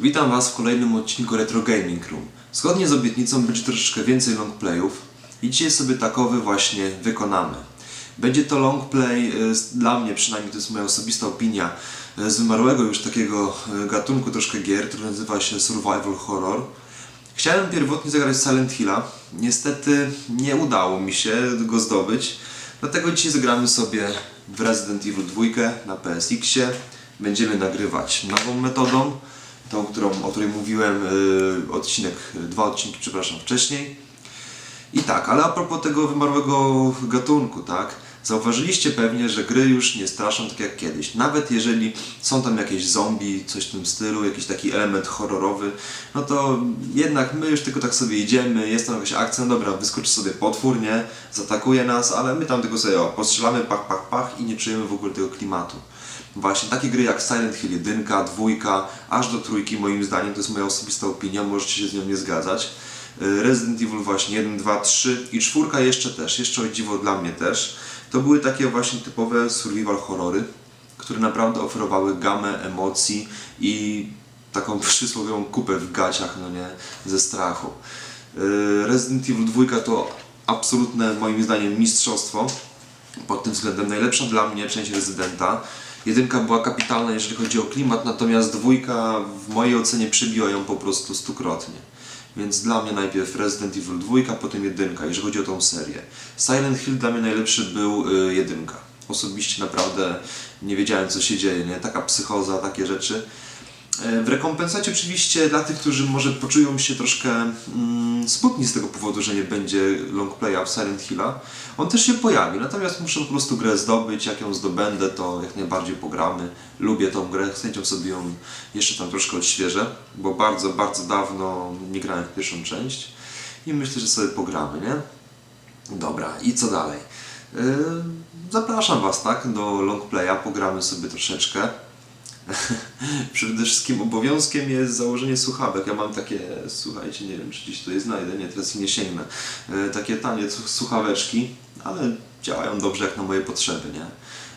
Witam Was w kolejnym odcinku Retro Gaming Room. Zgodnie z obietnicą będzie troszeczkę więcej longplayów i dzisiaj sobie takowy właśnie wykonamy. Będzie to longplay, e, dla mnie przynajmniej to jest moja osobista opinia, e, z wymarłego już takiego e, gatunku troszkę gier, który nazywa się Survival Horror. Chciałem pierwotnie zagrać Silent Hilla, niestety nie udało mi się go zdobyć, dlatego dzisiaj zagramy sobie w Resident Evil 2 na PSX-ie. Będziemy nagrywać nową metodą, tą, którą, o której mówiłem y, odcinek, dwa odcinki, przepraszam, wcześniej. I tak, ale a propos tego wymarłego gatunku, tak? Zauważyliście pewnie, że gry już nie straszą tak jak kiedyś. Nawet jeżeli są tam jakieś zombie, coś w tym stylu, jakiś taki element horrorowy, no to jednak my już tylko tak sobie idziemy, jest tam jakaś akcja, no dobra, wyskoczy sobie potwór, nie? Zaatakuje nas, ale my tam tylko sobie o, postrzelamy, pach, pach, pach i nie czujemy w ogóle tego klimatu. Właśnie takie gry jak Silent Hill 1, 2, aż do trójki moim zdaniem, to jest moja osobista opinia, możecie się z nią nie zgadzać. Resident Evil właśnie 1, 2, 3 i czwórka jeszcze też, jeszcze o dziwo dla mnie też. To były takie właśnie typowe survival horrory, które naprawdę oferowały gamę emocji i taką przysłowiową kupę w gaciach, no nie, ze strachu. Y, Resident Evil 2 to absolutne moim zdaniem mistrzostwo pod tym względem najlepsza dla mnie część Rezydenta. Jedynka była kapitalna, jeżeli chodzi o klimat, natomiast dwójka w mojej ocenie przebiła ją po prostu stukrotnie. Więc dla mnie najpierw Resident Evil 2, potem jedynka, jeżeli chodzi o tą serię. Silent Hill dla mnie najlepszy był y, jedynka. Osobiście naprawdę nie wiedziałem co się dzieje, nie? Taka psychoza, takie rzeczy. E, W rekompensacie oczywiście dla tych, którzy może poczują się troszkę mm, smutni z tego powodu, że nie będzie longplaya w Silent Hilla, on też się pojawi, natomiast muszę po prostu grę zdobyć, jak ją zdobędę, to jak najbardziej pogramy. Lubię tą grę, chęcią sobie ją jeszcze tam troszkę odświeżę, bo bardzo, bardzo dawno nie grałem w pierwszą część i myślę, że sobie pogramy, nie? Dobra, i co dalej? Yy, zapraszam Was, tak, do longplaya, pogramy sobie troszeczkę. Przede wszystkim obowiązkiem jest założenie słuchawek. Ja mam takie, słuchajcie, nie wiem, czy gdzieś tutaj znajdę, nie, teraz nie sięgnę. E, takie tanie słuchaweczki, ale działają dobrze jak na moje potrzeby, nie?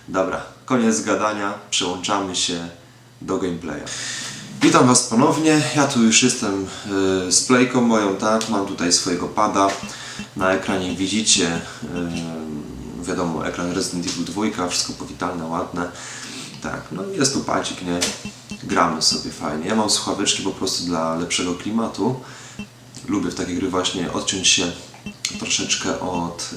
Dobra, koniec gadania, przełączamy się do gameplaya. Witam Was ponownie, ja tu już jestem e, z playką moją, tak, mam tutaj swojego pada. Na ekranie widzicie, e, wiadomo, ekran Resident Evil 2, wszystko powitalne, ładne. Tak, no jest tu pacik, nie? Gramy sobie fajnie. Ja mam słuchaweczki po prostu dla lepszego klimatu. Lubię w takie gry właśnie odciąć się troszeczkę od,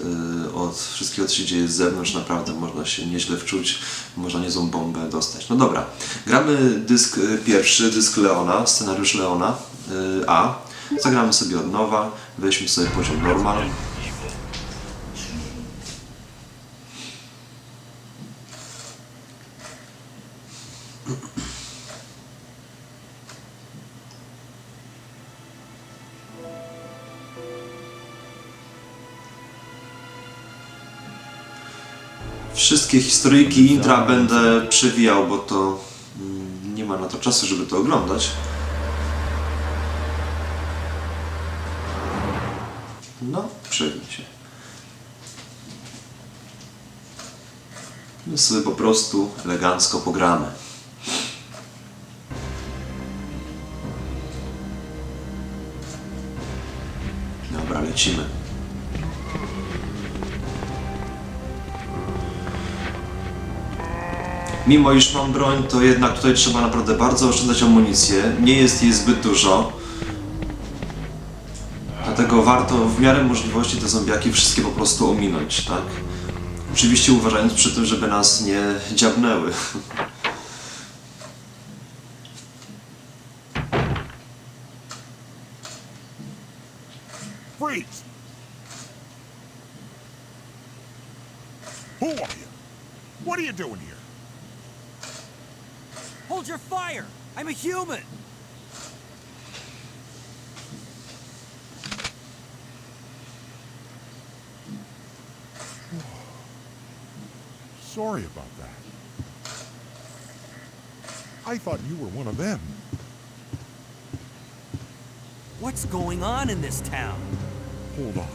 y, od wszystkiego, co się dzieje z zewnątrz. Naprawdę można się nieźle wczuć, można niezłą bombę dostać. No dobra, gramy dysk y, pierwszy, dysk Leona, scenariusz Leona y, A. Zagramy sobie od nowa, weźmy sobie poziom normal. Wszystkie historyjki intra będę przewijał, bo to mm, nie ma na to czasu, żeby to oglądać. No, przewij się. My sobie po prostu elegancko pogramy. Dobra, lecimy. Mimo iż mam broń, to jednak tutaj trzeba naprawdę bardzo oszczędzać amunicję. Nie jest jej zbyt dużo. Dlatego warto w miarę możliwości te zombiaki wszystkie po prostu ominąć, tak? Oczywiście uważając przy tym, żeby nas nie dziabnęły. human! Sorry about that. I thought you were one of them. What's going on in this town? Hold on.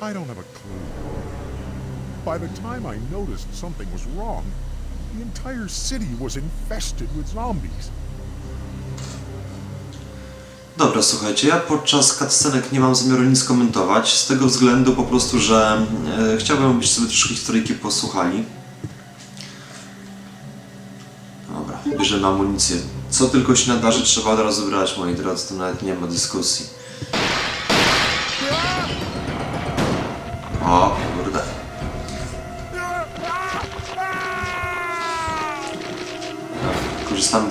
I don't have a clue. By the time I noticed something was wrong, The entire city was infested with zombies. Dobra, słuchajcie, ja podczas cutscenek nie mam zamiaru nic komentować, z tego względu po prostu, że e, chciałbym, abyście sobie troszkę historyjki posłuchali. Dobra, bierzemy amunicję. Co tylko się nadarzy, trzeba od razu brać, moi drodzy, to nawet nie ma dyskusji.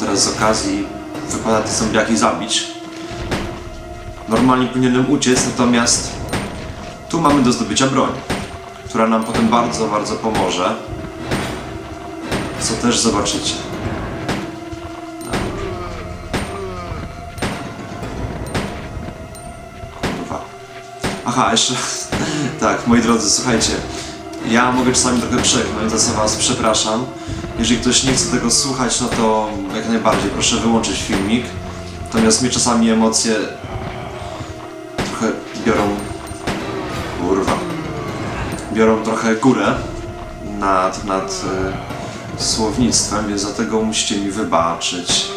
Teraz z okazji, wypada te zombiaki zabić. Normalnie powinienem uciec, natomiast tu mamy do zdobycia broń, która nam potem bardzo, bardzo pomoże. Co też zobaczycie. Kurwa. Aha, jeszcze. tak, moi drodzy, słuchajcie. Ja mogę czasami trochę przeknąć, za co was przepraszam. Jeżeli ktoś nie chce tego słuchać, no to jak najbardziej proszę wyłączyć filmik. Natomiast mnie czasami emocje trochę biorą. Kurwa. Biorą trochę górę nad, nad e, słownictwem, więc dlatego musicie mi wybaczyć.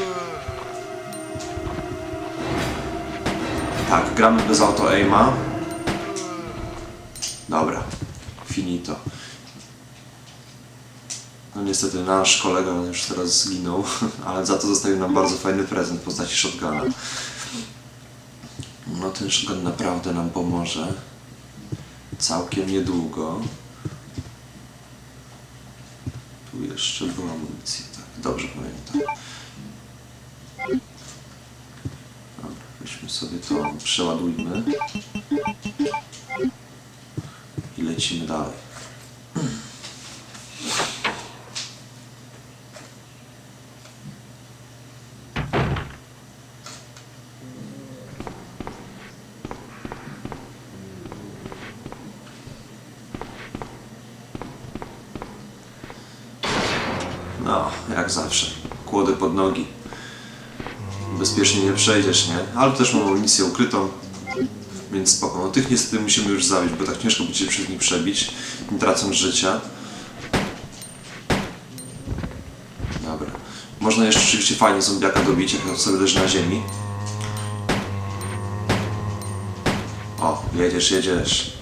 Tak, gramy bez auto-aima. Dobra, finito. No niestety nasz kolega już teraz zginął, ale za to zostawił nam bardzo fajny prezent w postaci shotguna. No ten shotgun naprawdę nam pomoże. Całkiem niedługo. Tu jeszcze była amunicja, tak, dobrze pamiętam. Dobra, weźmy sobie to, przeładujmy. I lecimy dalej. No, jak zawsze. Kłody pod nogi. Bezpiecznie nie przejdziesz, nie? Ale też mam amunicję ukrytą, więc spoko. No tych niestety musimy już zabić, bo tak ciężko będzie przez nich przebić, nie tracąc życia. Dobra. Można jeszcze oczywiście fajnie zombiaka dobić, jak on sobie leży na ziemi. O, jedziesz, jedziesz.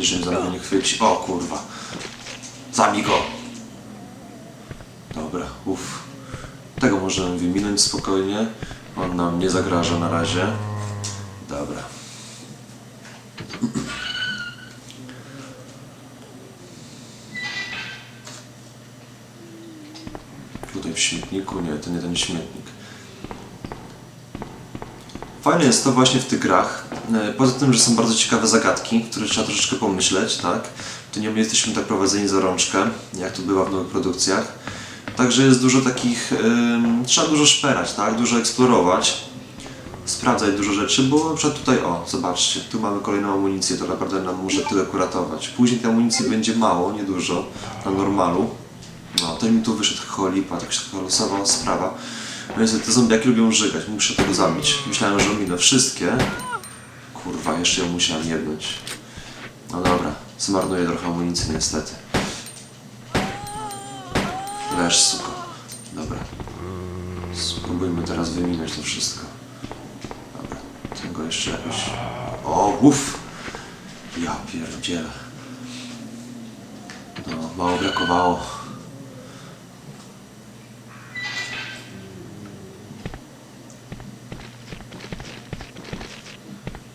Mnie za mnie nie chwyci. O kurwa. Zabij go. Dobra, uff. Tego możemy wyminąć spokojnie. On nam nie zagraża na razie. Dobra. Tutaj w śmietniku? Nie, to nie ten śmietnik. Fajne jest to właśnie w tych grach. E, Poza tym, że są bardzo ciekawe zagadki, które trzeba troszeczkę pomyśleć, tak? To nie my jesteśmy tak prowadzeni za rączkę, jak to bywa w nowych produkcjach. Także jest dużo takich. ym, trzeba dużo szperać, tak? Dużo eksplorować. Sprawdzać dużo rzeczy, bo na przykład tutaj, o, zobaczcie, tu mamy kolejną amunicję, to naprawdę nam może tyle uratować. Później tej amunicji będzie mało, niedużo, na normalu. No, to mi tu wyszedł cholipa, tak się taka losowa sprawa. No Więc te zombiaki lubią żygać, muszę tego zabić. Myślałem, że ominę wszystkie. Kurwa, jeszcze ją musiałem jebnąć. No dobra, zmarnuję trochę amunicji niestety. Leż, suko. Dobra. Spróbujmy teraz wyminąć to wszystko. Dobra, tego jeszcze jakoś... O, uff! Ja pierdzielę. No, mało brakowało.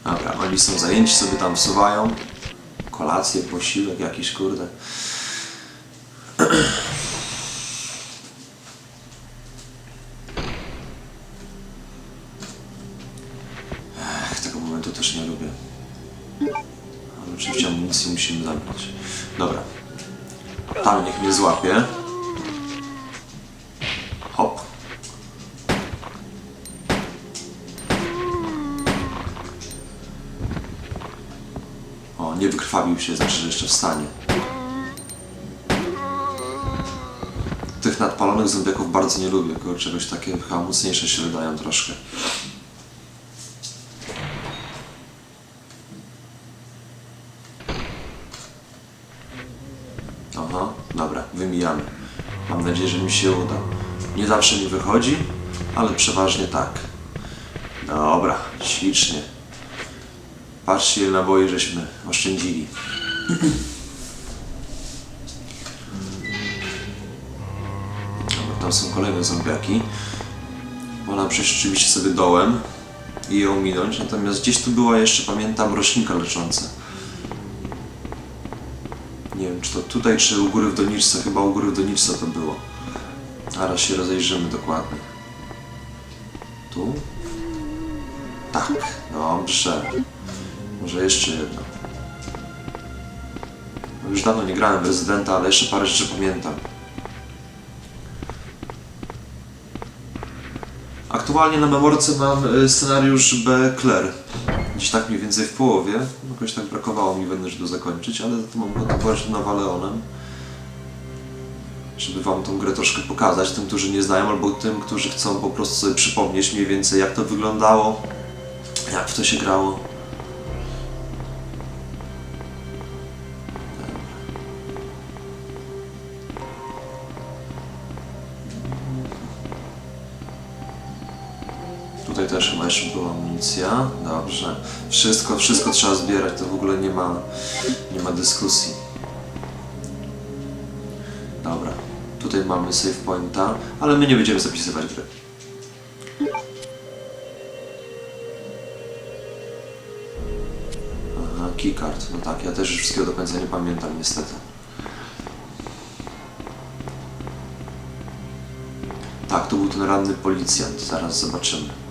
Dobra, oni są zajęci, sobie tam wsuwają. Kolację, posiłek jakiś, kurde. Ech, tego momentu też nie lubię. Ale oczywiście amunicję musimy zabrać. Dobra. Tam niech mnie złapie. zakrwawił się, znaczy, że jeszcze wstanie. Tych nadpalonych zębiaków bardzo nie lubię, tylko czegoś takie chyba mocniejsze się wydają troszkę. Aha, dobra, wymijamy. Mam nadzieję, że mi się uda. Nie zawsze mi wychodzi, ale przeważnie tak. Dobra, ślicznie. Patrzcie, ile naboi żeśmy oszczędzili. Dobra, tam są kolejne zombiaki. Można przejść rzeczywiście sobie dołem i je ominąć, natomiast gdzieś tu była jeszcze, pamiętam, roślinka lecząca. Nie wiem, czy to tutaj, czy u góry w doniczce. Chyba u góry w doniczce to było. Zaraz się rozejrzymy dokładnie. Tu? Tak, dobrze. Może jeszcze jedno. No Już dawno nie grałem w Rezydenta, ale jeszcze parę rzeczy pamiętam. Aktualnie na memorce mam y, scenariusz B. Claire. Gdzieś tak mniej więcej w połowie. Jakoś tak brakowało mi weny, żeby zakończyć, ale to mam pograć Nawaleonem. Żeby wam tą grę troszkę pokazać, tym, którzy nie znają, albo tym, którzy chcą po prostu sobie przypomnieć mniej więcej, jak to wyglądało, jak w to się grało. Też była amunicja. Dobrze. Wszystko, wszystko trzeba zbierać, to w ogóle nie ma, nie ma dyskusji. Dobra. Tutaj mamy save pointa, ale my nie będziemy zapisywać gry. Aha, keycard. No tak, ja też już wszystkiego do końca nie pamiętam niestety. Tak, to był ten ranny policjant. Zaraz zobaczymy.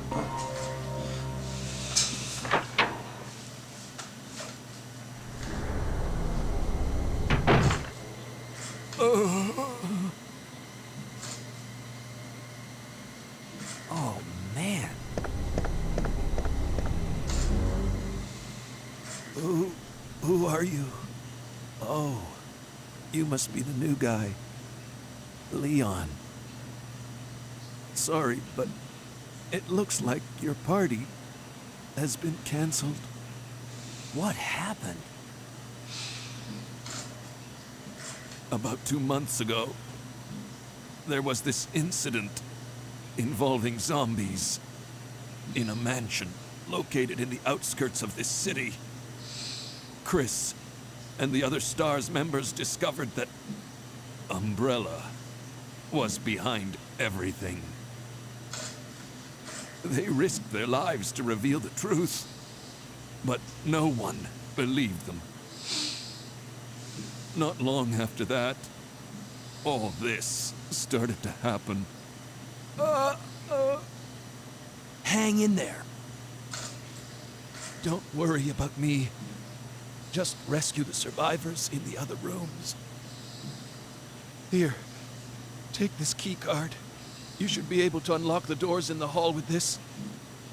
You must be the new guy. Leon. Sorry, but it looks like your party has been canceled. What happened? About two months ago, there was this incident involving zombies in a mansion located in the outskirts of this city. Chris and the other STARS members discovered that Umbrella was behind everything. They risked their lives to reveal the truth, but no one believed them. Not long after that, all this started to happen. Hang in there. Don't worry about me. Just rescue the survivors in the other rooms. Here, take this key card. You should be able to unlock the doors in the hall with this.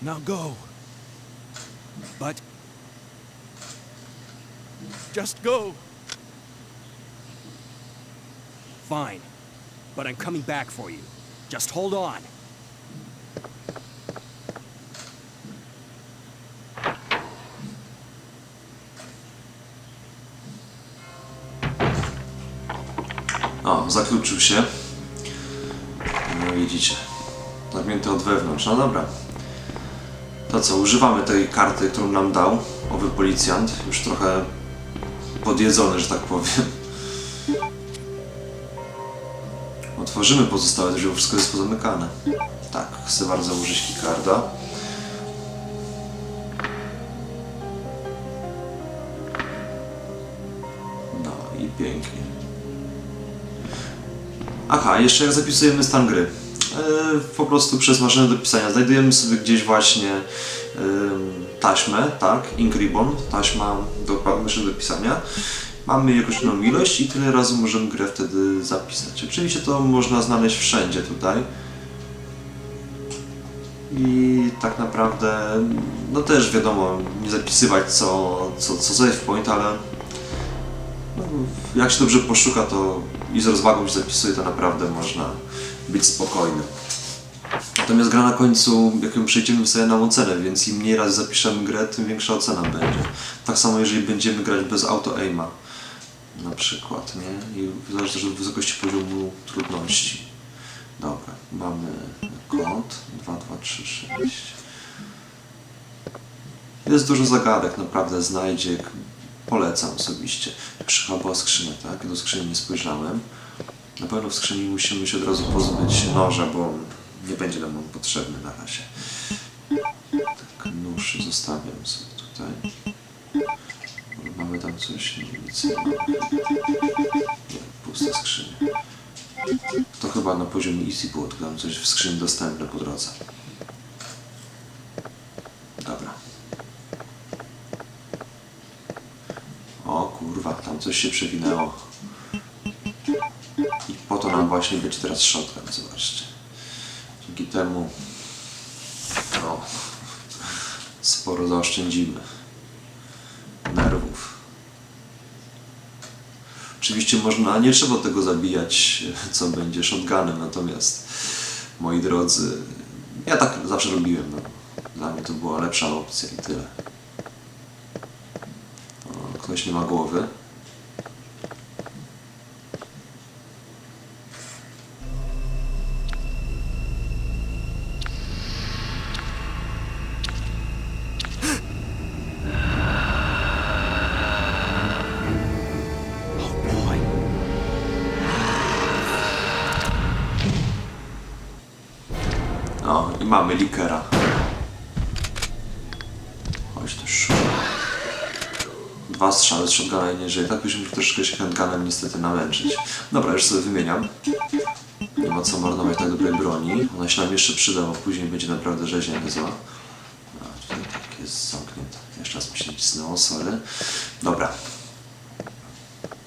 Now go. But. Just go. Fine. But I'm coming back for you. Just hold on. O, zakluczył się. No widzicie. Zamknięty od wewnątrz. No dobra. To co, używamy tej karty, którą nam dał owy policjant. Już trochę podjedzony, że tak powiem. Otworzymy pozostałe drzwi, bo wszystko jest pozamykane. Tak, chcę bardzo użyć keycarda. No i pięknie. Aha, jeszcze jak zapisujemy stan gry. E, po prostu przez maszynę do pisania znajdujemy sobie gdzieś właśnie taśmę, tak, ink ribbon, taśma do maszyny do pisania. Mamy inną ilość i tyle razy możemy grę wtedy zapisać. Oczywiście to można znaleźć wszędzie tutaj. I tak naprawdę, no też wiadomo, nie zapisywać co, co, co save point, ale no, jak się dobrze poszuka, to i z rozwagą się zapisuje, to naprawdę można być spokojnym. Natomiast gra na końcu, jak ją przejdziemy, sobie nam ocenę, więc im mniej razy zapiszemy grę, tym większa ocena będzie. Tak samo jeżeli będziemy grać bez auto-aima. Na przykład, nie? I zależy też od wysokości poziomu trudności. Dobra, mamy kod 2236. Jest dużo zagadek, naprawdę znajdziek. Polecam osobiście. Chyba była skrzynia, tak? Do skrzyni nie spojrzałem. Na pewno w skrzyni musimy się od razu pozbyć noża, bo nie będzie nam on potrzebny na razie. Tak, nóż zostawiam sobie tutaj. Mamy tam coś? Nie, nic nie mamy. Pusta skrzynia. To chyba na poziomie easy było, tylko tam coś w skrzyni dostępne po drodze. Dobra. O kurwa, tam coś się przewinęło. I po to nam właśnie być teraz shotgun, zobaczcie. Dzięki temu no, sporo zaoszczędzimy nerwów. Oczywiście można, nie trzeba tego zabijać, co będzie shotgunem, natomiast moi drodzy, ja tak zawsze robiłem. No. Dla mnie to była lepsza opcja i tyle. O, ktoś nie ma głowy. No i mamy likera. Chodź szu. Dwa strzały z shotguna nie żyje. Tak byśmy troszeczkę się handgunem niestety namęczyć. Dobra, już sobie wymieniam. Nie ma co marnować tak dobrej broni. Ona się nam jeszcze przyda, bo później będzie naprawdę rzeźnia niezła. A, tutaj tak jest zamknięte. Jeszcze raz mi się nacisnęło, sorry. Dobra.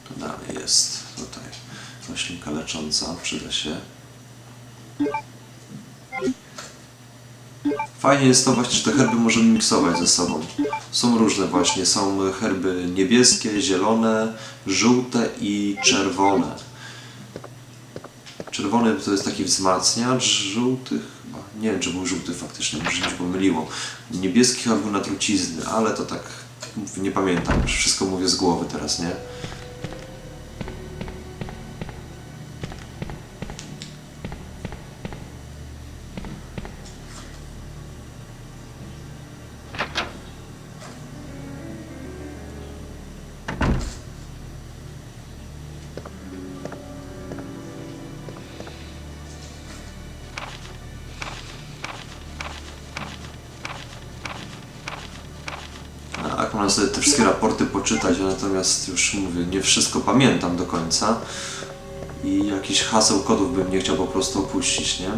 Tu dalej jest tutaj roślinka lecząca, przyda się. Fajnie jest to właśnie, że te herby możemy miksować ze sobą. Są różne właśnie, są herby niebieskie, zielone, żółte i czerwone. Czerwony to jest taki wzmacniacz, żółty chyba, nie wiem czy był żółty faktycznie, może się pomyliło. Niebieski chyba na trucizny, ale to tak nie pamiętam, wszystko mówię z głowy teraz, nie? Można sobie te wszystkie raporty poczytać, natomiast już mówię, nie wszystko pamiętam do końca i jakiś haseł kodów bym nie chciał po prostu opuścić, nie?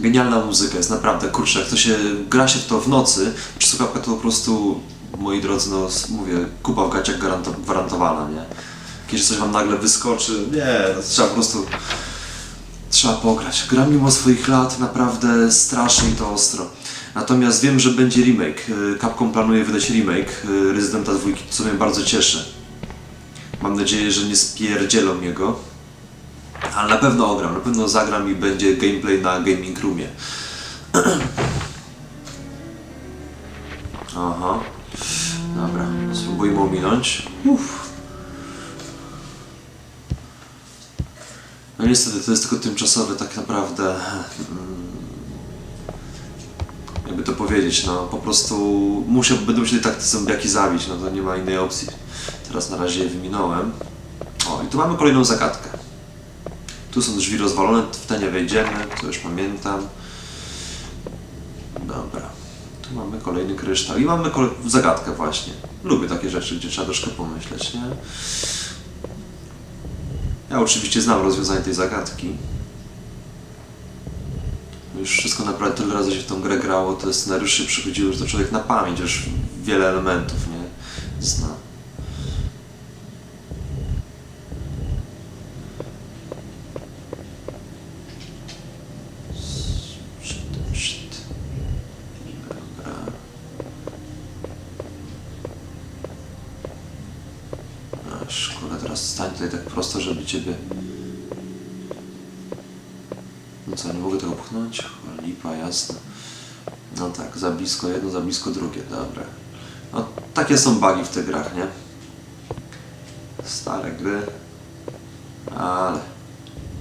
Genialna muzyka jest naprawdę, kurczę, jak to się gra się w to w nocy, przy to po prostu, moi drodzy, no mówię, kupa w gaciach gwaranto- gwarantowana, nie? Kiedy coś wam nagle wyskoczy, nie, to trzeba po prostu, trzeba pograć. Gra mimo swoich lat naprawdę strasznie i to ostro. Natomiast wiem, że będzie remake. Capcom planuje wydać remake y, Rezydenta 2, co mnie bardzo cieszy. Mam nadzieję, że nie spierdzielą jego. Ale na pewno ogram, na pewno zagram i będzie gameplay na Gaming Roomie. Aha. Dobra, spróbujmy ominąć. Uff. No niestety to jest tylko tymczasowe tak naprawdę. mm, Jakby to powiedzieć, no po prostu muszę, będę musiał tak te zombiaki zabić, no to nie ma innej opcji. Teraz na razie je wyminąłem. O, i tu mamy kolejną zagadkę. Tu są drzwi rozwalone, w te nie wejdziemy, to już pamiętam. Dobra. Tu mamy kolejny kryształ i mamy kole- zagadkę właśnie. Lubię takie rzeczy, gdzie trzeba troszkę pomyśleć, nie? Ja oczywiście znam rozwiązanie tej zagadki. Już wszystko naprawdę tyle razy się w tą grę grało, te scenariusze przychodziły, że to człowiek na pamięć już wiele elementów, nie? tutaj tak prosto, żeby ciebie... No co, nie mogę tego pchnąć? O, lipa, jasne. No tak, za blisko jedno, za blisko drugie, dobra. No, takie są bugi w tych grach, nie? Stare gry. Ale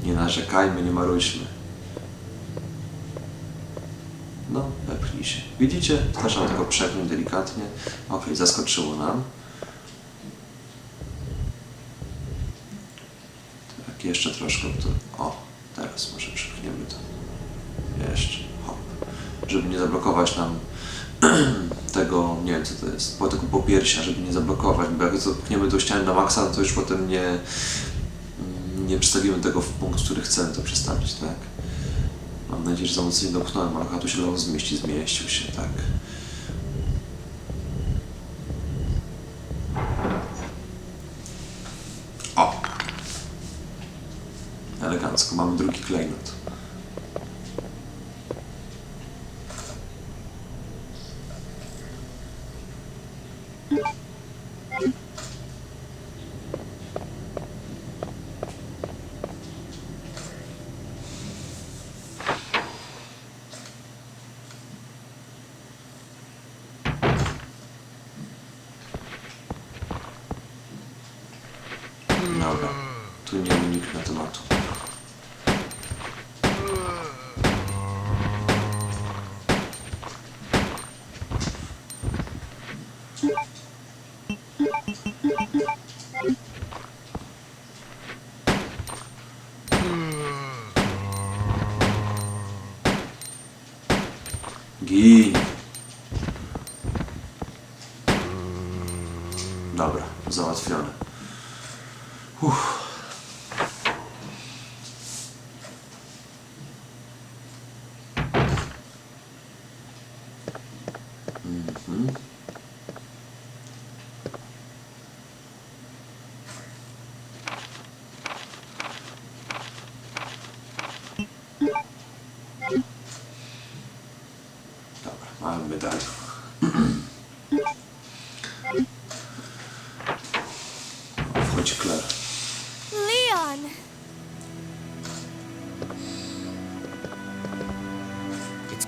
nie narzekajmy, nie maruśmy. No, wepchnij się. Widzicie? Trzeba tylko przepchnąć delikatnie. Okej, zaskoczyło nam. Tak, jeszcze troszkę. To... O, teraz może przepchniemy to. Jeszcze. Hop. Żeby nie zablokować nam tego, nie wiem co to jest, po tego popiersia, żeby nie zablokować, bo jak zapchniemy do ściany na maksa, no to już potem nie, nie przestawimy tego w punkt, który chcemy to przestawić, tak? Mam nadzieję, że za mocno nie dopchnąłem, chyba tu się ląd zmieści, zmieścił się, tak? O! Elegancko, mamy drugi klejnot. Dobra,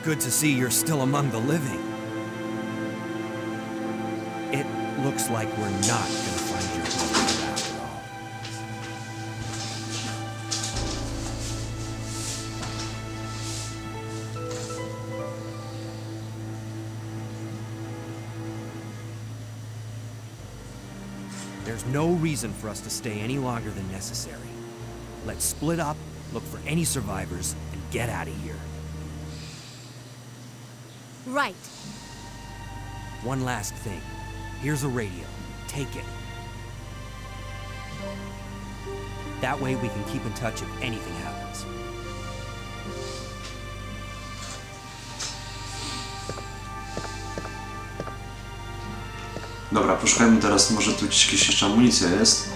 good to see you're still among the living. It looks like we're not gonna find your brother after all. There's no reason for us to stay any longer than necessary. Let's split up, look for any survivors, and get out of here. Right. One last thing. Here's a radio. Take it. That way we can keep in touch if anything happens. Dobra, poszukajmy teraz, może tu gdzieś jakaś jeszcze amunicja jest.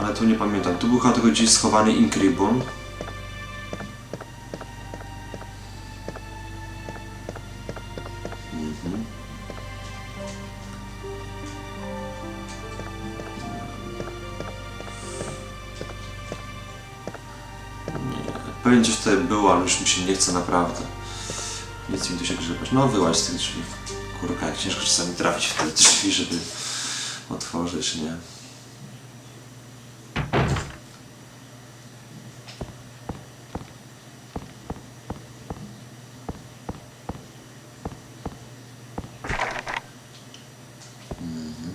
Ale tu nie pamiętam. Tu był chyba tylko gdzieś schowany Inkribun. Pewnie gdzieś tutaj było, ale już mi się nie chce naprawdę. Nic mi tu się grzebać. No wyłaź z tych drzwi. Kurka, jak ciężko czasami trafić w te drzwi, żeby otworzyć, nie? Mhm.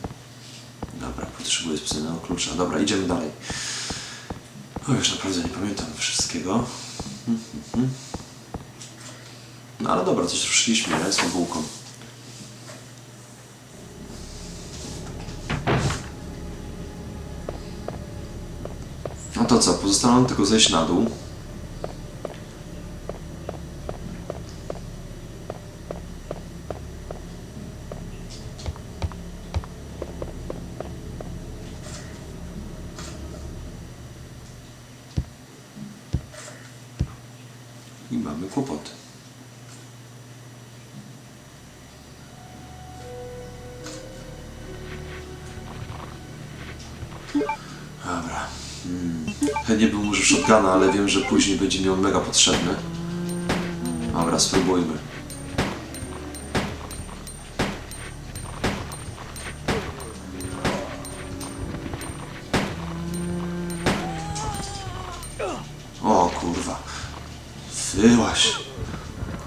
Dobra, potrzebuję specjalnego klucza. Dobra, idziemy dalej. O, już naprawdę nie pamiętam wszystkiego. Mhm. No ale ruszyliśmy, nie? Z tą bułką. No to co, pozostało nam tylko zejść na dół. I mamy kłopoty. Chętnie bym użył shotguna, ale wiem, że później będzie mi on mega potrzebny. Dobra, spróbujmy. O kurwa. Wyłaś.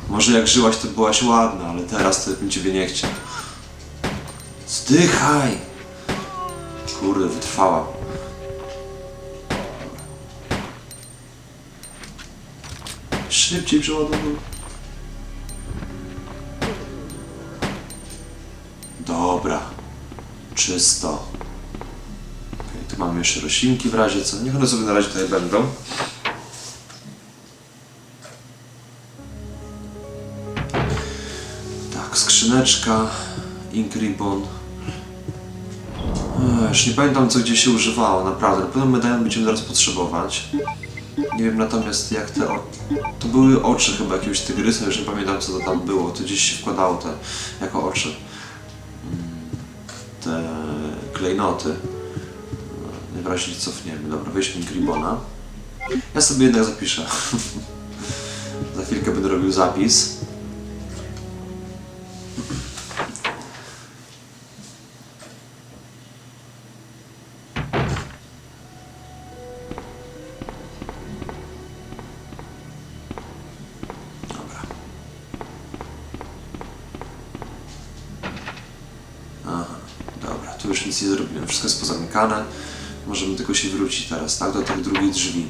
Może jak żyłaś, to byłaś ładna, ale teraz to bym ciebie nie chciał. Zdychaj! Kurde, wytrwała. Szybciej przeładowuj. Dobra. Czysto. Okej, tu mamy jeszcze roślinki w razie co. Niech one sobie na razie tutaj będą. Tak, skrzyneczka, ink ribbon. Już nie pamiętam co gdzie się używało, naprawdę. Na pewno będziemy zaraz potrzebować. Nie wiem natomiast jak te o... To były oczy chyba jakiegoś tygrysa, już nie pamiętam co to tam było. To gdzieś się wkładało te jako oczy. Mm, Te klejnoty. Najwyraźniej cofniemy. Dobra, weźmy ink ribbona. Ja sobie jednak zapiszę. Za chwilkę będę robił zapis. Już nic nie zrobiłem. Wszystko jest pozamykane. Możemy tylko się wrócić teraz, tak? Do tych drugich drzwi.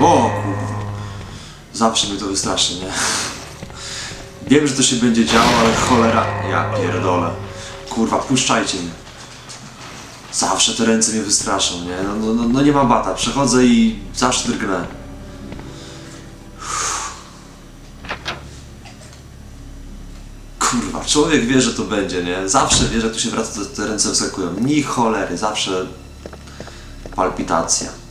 O kurwa. Zawsze mnie to wystraszy, nie? Wiem, że to się będzie działo, ale cholera... Ja pierdolę. Kurwa, puszczajcie mnie. Zawsze te ręce mnie wystraszą, nie? No, no, no, no nie mam bata. Przechodzę i zawsze drgnę. Kurwa, człowiek wie, że to będzie, nie? Zawsze wie, że tu się wraca, te ręce wyskakują. Ni cholery, zawsze palpitacja.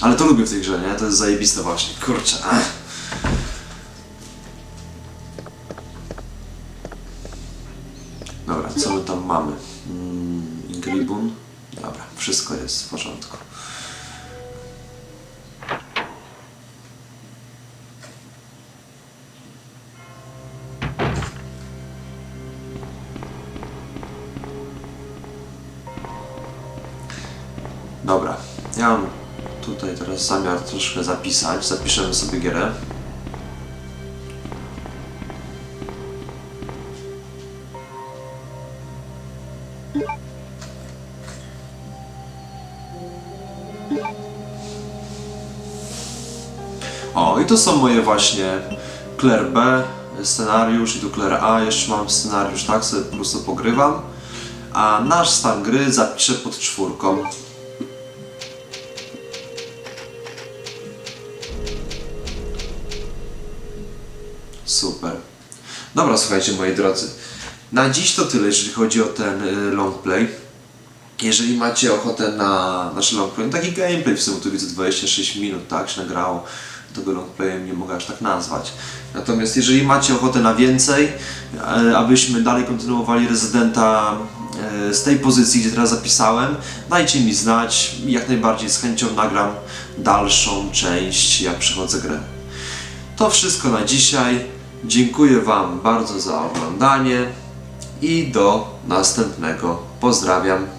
Ale to lubię w tej grze, nie? To jest zajebiste właśnie. Kurczę. Dobra, co my tam mamy? Mm, Ingribun. Dobra, wszystko jest zamiar troszkę zapisać. Zapiszemy sobie gierę. O, i to są moje właśnie Claire B, scenariusz i tu Claire A, jeszcze mam scenariusz, tak, sobie po prostu pogrywam. A nasz stan gry zapiszę pod czwórką. Super. Dobra, słuchajcie, moi drodzy. Na dziś to tyle, jeżeli chodzi o ten y, long play. Jeżeli macie ochotę na nasz long play, no taki gameplay w sumie tu widzę 26 minut, tak się nagrało. Tego long playem nie mogę aż tak nazwać. Natomiast jeżeli macie ochotę na więcej, e, abyśmy dalej kontynuowali rezydenta e, z tej pozycji, gdzie teraz zapisałem, dajcie mi znać. Jak najbardziej z chęcią nagram dalszą część, jak przechodzę grę. To wszystko na dzisiaj. Dziękuję Wam bardzo za oglądanie i do następnego. Pozdrawiam.